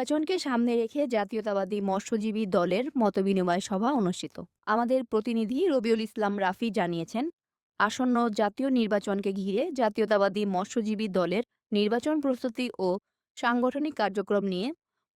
নির্বাচনকে সামনে রেখে জাতীয়তাবাদী মৎস্যজীবী দলের মতবিনিময় সভা অনুষ্ঠিত। আমাদের প্রতিনিধি রবিউল ইসলাম রাফি জানিয়েছেন, আসন্ন জাতীয় নির্বাচনকে ঘিরে জাতীয়তাবাদী মৎস্যজীবী দলের নির্বাচন প্রস্তুতি ও সাংগঠনিক কার্যক্রম নিয়ে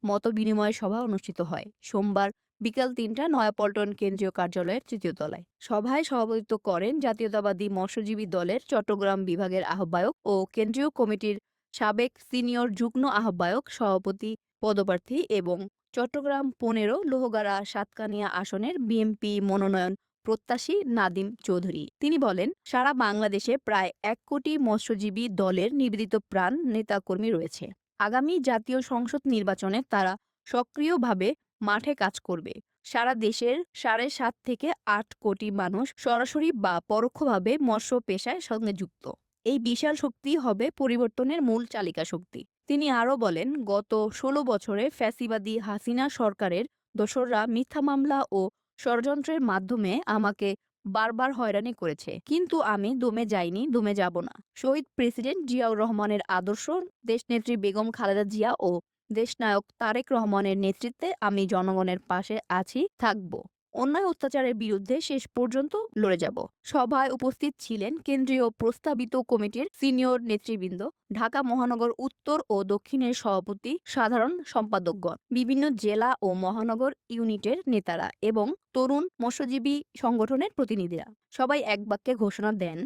মতবিনিময় সভা অনুষ্ঠিত হয়। সোমবার বিকাল তিনটা নয়াপল্টন কেন্দ্রীয় কার্যালয়ের তৃতীয় তলায়। সভায় সভাপতিত্ব করেন জাতীয়তাবাদী মৎস্যজীবী দলের চট্টগ্রাম বিভাগের আহ্বায়ক ও কেন্দ্রীয় কমিটির সাবেক সিনিয়র যুগ্ম আহ্বায়ক, সভাপতি, পদপ্রার্থী এবং চট্টগ্রাম পনেরো লোহগাড়া সাতকানিয়া আসনের বিএনপি মনোনয়ন প্রত্যাশী নাদিম চৌধুরী। তিনি বলেন, সারা বাংলাদেশে প্রায় এক কোটি মৎস্যজীবী দলের নিবেদিত প্রাণ নেতাকর্মী রয়েছে। আগামী জাতীয় সংসদ নির্বাচনে তারা সক্রিয়ভাবে মাঠে কাজ করবে। সারা দেশের সাড়ে সাত থেকে আট কোটি মানুষ সরাসরি বা পরোক্ষভাবে মৎস্য পেশায় সঙ্গে যুক্ত। এই বিশাল শক্তি হবে পরিবর্তনের মূল চালিকা শক্তি। তিনি আরও বলেন, গত ষোলো বছরে ফ্যাসিবাদী হাসিনা সরকারের দোসররা মিথ্যা মামলা ও ষড়যন্ত্রের মাধ্যমে আমাকে বারবার হয়রানি করেছে। কিন্তু আমি দমে যাইনি, দমে যাব না। শহীদ প্রেসিডেন্ট জিয়াউর রহমানের আদর্শ দেশনেত্রী বেগম খালেদা জিয়া ও দেশনায়ক তারেক রহমানের নেতৃত্বে আমি জনগণের পাশে আছি, থাকব। অন্যায় অত্যাচারের বিরুদ্ধে শেষ পর্যন্ত লড়ে যাব। সভায় উপস্থিত ছিলেন কেন্দ্রীয় প্রস্তাবিত কমিটির সিনিয়র নেতৃবৃন্দ, ঢাকা মহানগর উত্তর ও দক্ষিণের সভাপতি, সাধারণ সম্পাদকগণ, বিভিন্ন জেলা ও মহানগর ইউনিটের নেতারা এবং তরুণ মৎস্যজীবী সংগঠনের প্রতিনিধিরা। সবাই এক বাক্যে ঘোষণা দেন,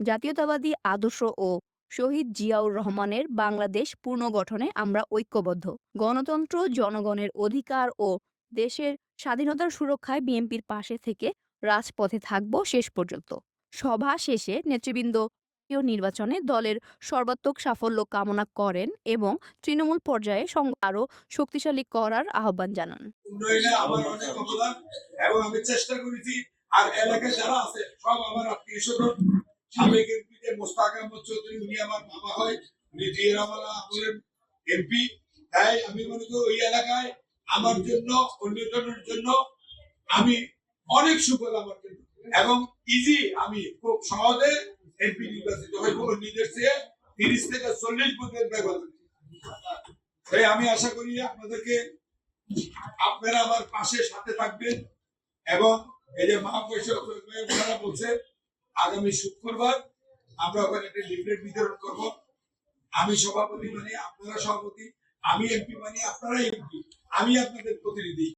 জাতীয়তাবাদী আদর্শ ও শহীদ জিয়াউর রহমানের বাংলাদেশ পুনর্গঠনে আমরা ঐক্যবদ্ধ। গণতন্ত্র জনগণের অধিকার ও দেশের স্বাধীনতার সুরক্ষায় বিএনপির পাশে থেকে রাজপথে থাকব শেষ পর্যন্ত। সভা শেষে নেতৃবৃন্দ নির্বাচনে দলের সর্বাত্মক সাফল্য কামনা করেন এবং তৃণমূল পর্যায়ে আরও শক্তিশালী করার আহ্বান জানান। আর এলাকায় আমার জন্য, অন্যজনের জন্য আমি অনেক সুফল আমার জন্য। এবং ইজি আমি খুব সহজে এমপি নির্বাচিত হইব চেয়ে তিরিশ থেকে চল্লিশ ব্যবধান। তাই আমি আশা করি আপনাদেরকে আপনারা আমার পাশে সাথে থাকবেন এবং এই যে মহাপরিষদ বলছে, আগামী শুক্রবার আমরা ওখানে একটা লিফলেট বিতরণ করব। আমি সভাপতি মানে আপনারা সভাপতি। আমি এমপি মানে আপনারাই এমপি আমি আপনাদের প্রতিনিধি।